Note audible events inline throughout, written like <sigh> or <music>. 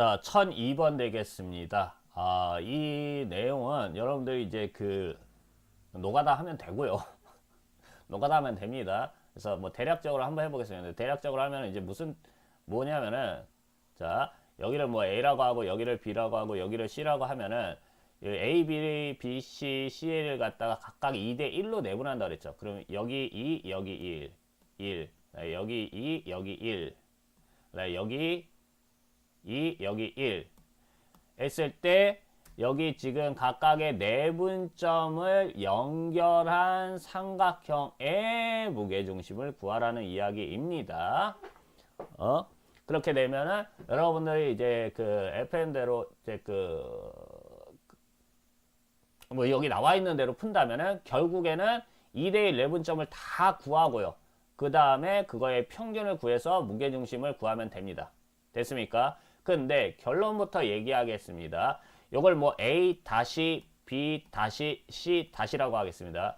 자, 1002번 되겠습니다. 아, 이 내용은 여러분들이 이제 그 노가다 하면 되고요. <laughs> 노가다 하면 됩니다. 그래서 뭐 대략적으로 한번 해보겠습니다. 대략적으로 하면 이제 무슨 뭐냐면은 자 여기를 뭐 A라고 하고 여기를 B라고 하고 여기를 C라고 하면은 이 A, B, B, C, C를 갖다가 각각 2대 1로 내분한다 그랬죠. 그럼 여기 2, 여기 1, 1, 네, 여기 2, 여기 1, 네, 여기 2, 여기 1 했을 때 여기 지금 각각의 내분점을 연결한 삼각형의 무게중심을 구하라는 이야기입니다. 어? 그렇게 되면은 여러분들이 이제 그 FM대로 이제 그 뭐 여기 나와 있는 대로 푼다면은 결국에는 2대1 내분점을 다 구하고요. 그 다음에 그거의 평균을 구해서 무게중심을 구하면 됩니다. 됐습니까? 근데 결론부터 얘기하겠습니다. 이걸 뭐 A 다시 B 다시 C 다시라고 하겠습니다.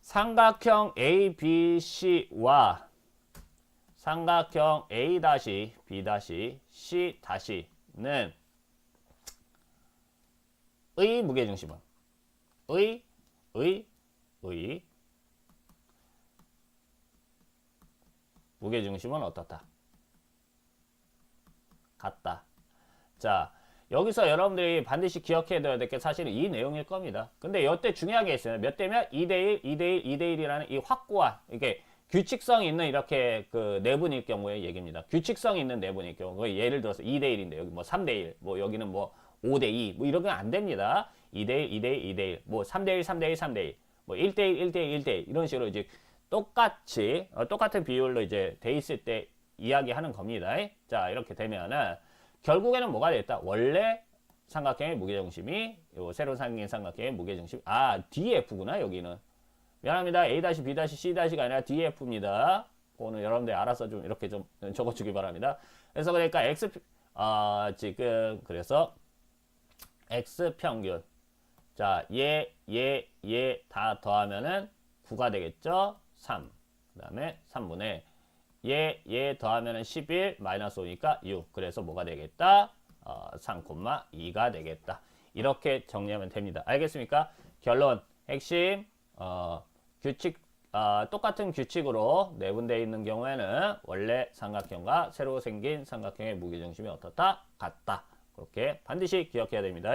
삼각형 A, B, C와 삼각형 A 다시 B 다시 C 다시는 의 무게중심은 의, 의, 의 무게중심은 어떻다? 같다. 자, 여기서 여러분들이 반드시 기억해야 될 게 사실은 이 내용일 겁니다. 근데 이때 중요한 게 있어요. 몇 대면 2대1, 2대1, 2대1이라는 이 확고한, 이게 규칙성 있는 이렇게 그 내분일 경우의 얘기입니다. 규칙성 있는 내분일 경우, 그 예를 들어서 2대1인데 여기 뭐 3대1, 뭐 여기는 뭐 5대2, 뭐 이런 건 안 됩니다. 2대1, 2대1, 2대1, 뭐 3대1, 3대1, 3대1, 뭐 1대1, 1대1, 1대1 이런 식으로 이제 똑같이 어, 똑같은 비율로 이제 돼 있을 때 이야기하는 겁니다. 자 이렇게 되면은 결국에는 뭐가 됐다? 원래 삼각형의 무게중심이 요 새로 생긴 삼각형의 무게중심 아 DF구나 여기는 미안합니다. A-B-C-가 아니라 DF입니다. 그거는 여러분들 알아서 좀 이렇게 좀 적어주기 바랍니다. 그래서 그러니까 X 아 지금 그래서 X 평균 자, 얘, 얘, 얘 다 더하면은 9가 되겠죠? 3. 그 다음에 3분의 얘, 얘 더하면은 11 마이너스 5니까 6. 그래서 뭐가 되겠다? 어, 3,2가 되겠다. 이렇게 정리하면 됩니다. 알겠습니까? 결론, 핵심, 어, 규칙, 어, 똑같은 규칙으로 내분되어 있는 경우에는 원래 삼각형과 새로 생긴 삼각형의 무게중심이 어떻다? 같다. 그렇게 반드시 기억해야 됩니다.